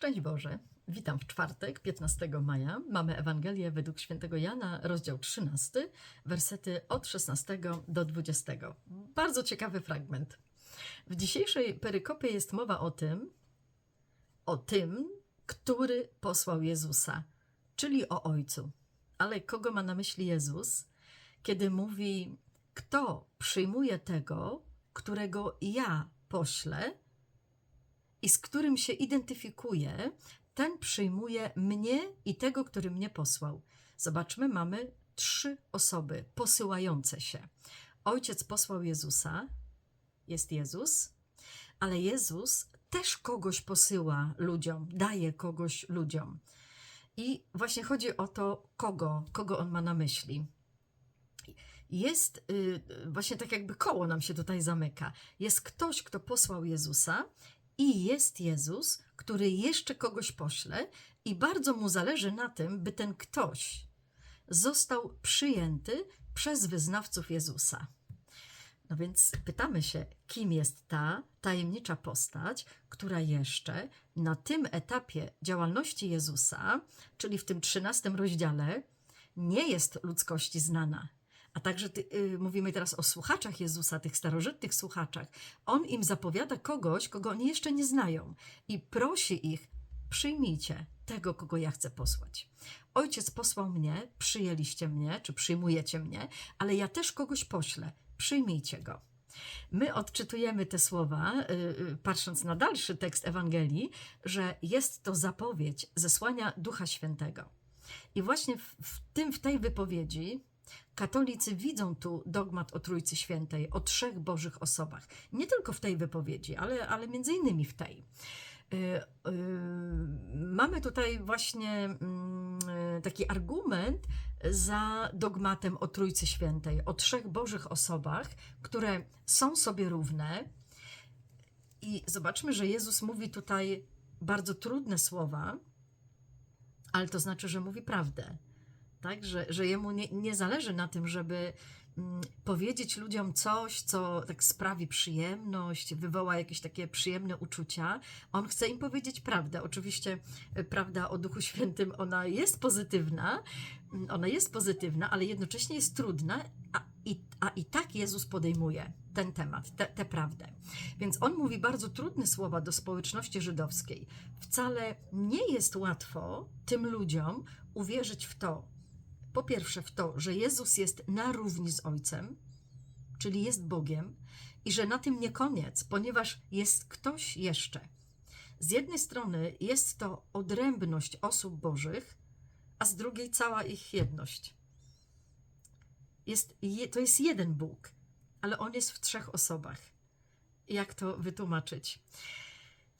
Szczęść Boże. Witam w czwartek, 15 maja. Mamy Ewangelię według świętego Jana, rozdział 13, wersety od 16 do 20. Bardzo ciekawy fragment. W dzisiejszej perykopie jest mowa o tym, o tym, który posłał Jezusa, czyli o Ojcu. Ale kogo ma na myśli Jezus, kiedy mówi, kto przyjmuje tego, którego ja poślę, i z którym się identyfikuję, ten przyjmuje mnie i tego, który mnie posłał. Zobaczmy, mamy trzy osoby posyłające się. Ojciec posłał Jezusa, jest Jezus, ale Jezus też kogoś posyła ludziom, daje kogoś ludziom. I właśnie chodzi o to, kogo, kogo on ma na myśli. Jest y, właśnie tak jakby koło nam się tutaj zamyka. Jest ktoś, kto posłał Jezusa, i jest Jezus, który jeszcze kogoś pośle, i bardzo mu zależy na tym, by ten ktoś został przyjęty przez wyznawców Jezusa. No więc pytamy się, kim jest ta tajemnicza postać, która jeszcze na tym etapie działalności Jezusa, czyli w tym trzynastym rozdziale, nie jest ludzkości znana. A także ty, y, mówimy teraz o słuchaczach Jezusa, tych starożytnych słuchaczach. On im zapowiada kogoś, kogo oni jeszcze nie znają i prosi ich: przyjmijcie tego, kogo ja chcę posłać. Ojciec posłał mnie, przyjęliście mnie, czy przyjmujecie mnie, ale ja też kogoś poślę. Przyjmijcie go. My odczytujemy te słowa, y, y, patrząc na dalszy tekst Ewangelii, że jest to zapowiedź zesłania Ducha Świętego. I właśnie w, w tym, w tej wypowiedzi Katolicy widzą tu dogmat o Trójcy Świętej, o trzech Bożych osobach. Nie tylko w tej wypowiedzi, ale, ale między innymi w tej. Yy, yy, mamy tutaj właśnie yy, taki argument za dogmatem o Trójcy Świętej, o trzech Bożych osobach, które są sobie równe. I zobaczmy, że Jezus mówi tutaj bardzo trudne słowa, ale to znaczy, że mówi prawdę tak? Że, że jemu nie, nie zależy na tym, żeby mm, powiedzieć ludziom coś, co tak sprawi przyjemność, wywoła jakieś takie przyjemne uczucia. On chce im powiedzieć prawdę. Oczywiście e, prawda o Duchu Świętym, ona jest pozytywna, mm, ona jest pozytywna, ale jednocześnie jest trudna, a i, a i tak Jezus podejmuje ten temat, tę prawdę. Więc on mówi bardzo trudne słowa do społeczności żydowskiej. Wcale nie jest łatwo tym ludziom uwierzyć w to, po pierwsze w to, że Jezus jest na równi z Ojcem, czyli jest Bogiem, i że na tym nie koniec, ponieważ jest ktoś jeszcze. Z jednej strony jest to odrębność osób Bożych, a z drugiej cała ich jedność. Jest, to jest jeden Bóg, ale on jest w trzech osobach. Jak to wytłumaczyć?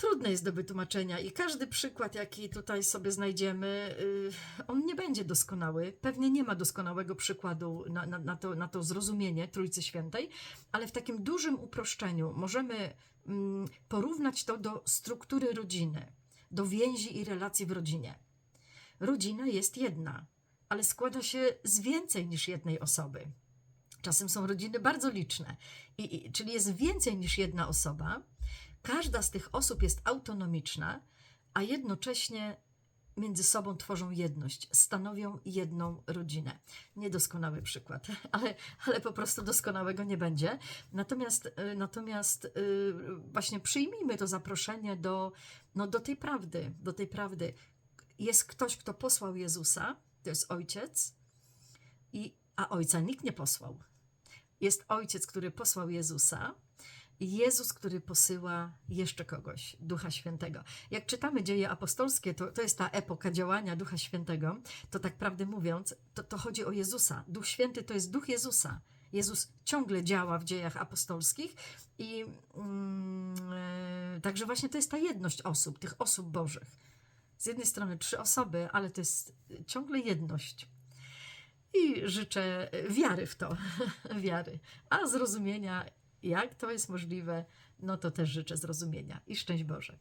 Trudne jest do wytłumaczenia i każdy przykład, jaki tutaj sobie znajdziemy, y, on nie będzie doskonały. Pewnie nie ma doskonałego przykładu na, na, na, to, na to zrozumienie Trójcy Świętej, ale w takim dużym uproszczeniu możemy mm, porównać to do struktury rodziny, do więzi i relacji w rodzinie. Rodzina jest jedna, ale składa się z więcej niż jednej osoby. Czasem są rodziny bardzo liczne, i, i, czyli jest więcej niż jedna osoba, Każda z tych osób jest autonomiczna, a jednocześnie między sobą tworzą jedność, stanowią jedną rodzinę. Niedoskonały przykład, ale, ale po prostu doskonałego nie będzie. Natomiast, y, natomiast y, właśnie przyjmijmy to zaproszenie do, no, do tej prawdy, do tej prawdy. Jest ktoś, kto posłał Jezusa, to jest ojciec, i, a ojca nikt nie posłał. Jest ojciec, który posłał Jezusa, Jezus, który posyła jeszcze kogoś, Ducha Świętego. Jak czytamy dzieje apostolskie, to, to jest ta epoka działania Ducha Świętego, to tak prawdę mówiąc, to, to chodzi o Jezusa. Duch Święty to jest Duch Jezusa. Jezus ciągle działa w dziejach apostolskich i e, także właśnie to jest ta jedność osób, tych osób bożych. Z jednej strony trzy osoby, ale to jest ciągle jedność. I życzę wiary w to, wiary, a zrozumienia jak to jest możliwe, no to też życzę zrozumienia i szczęść Boże.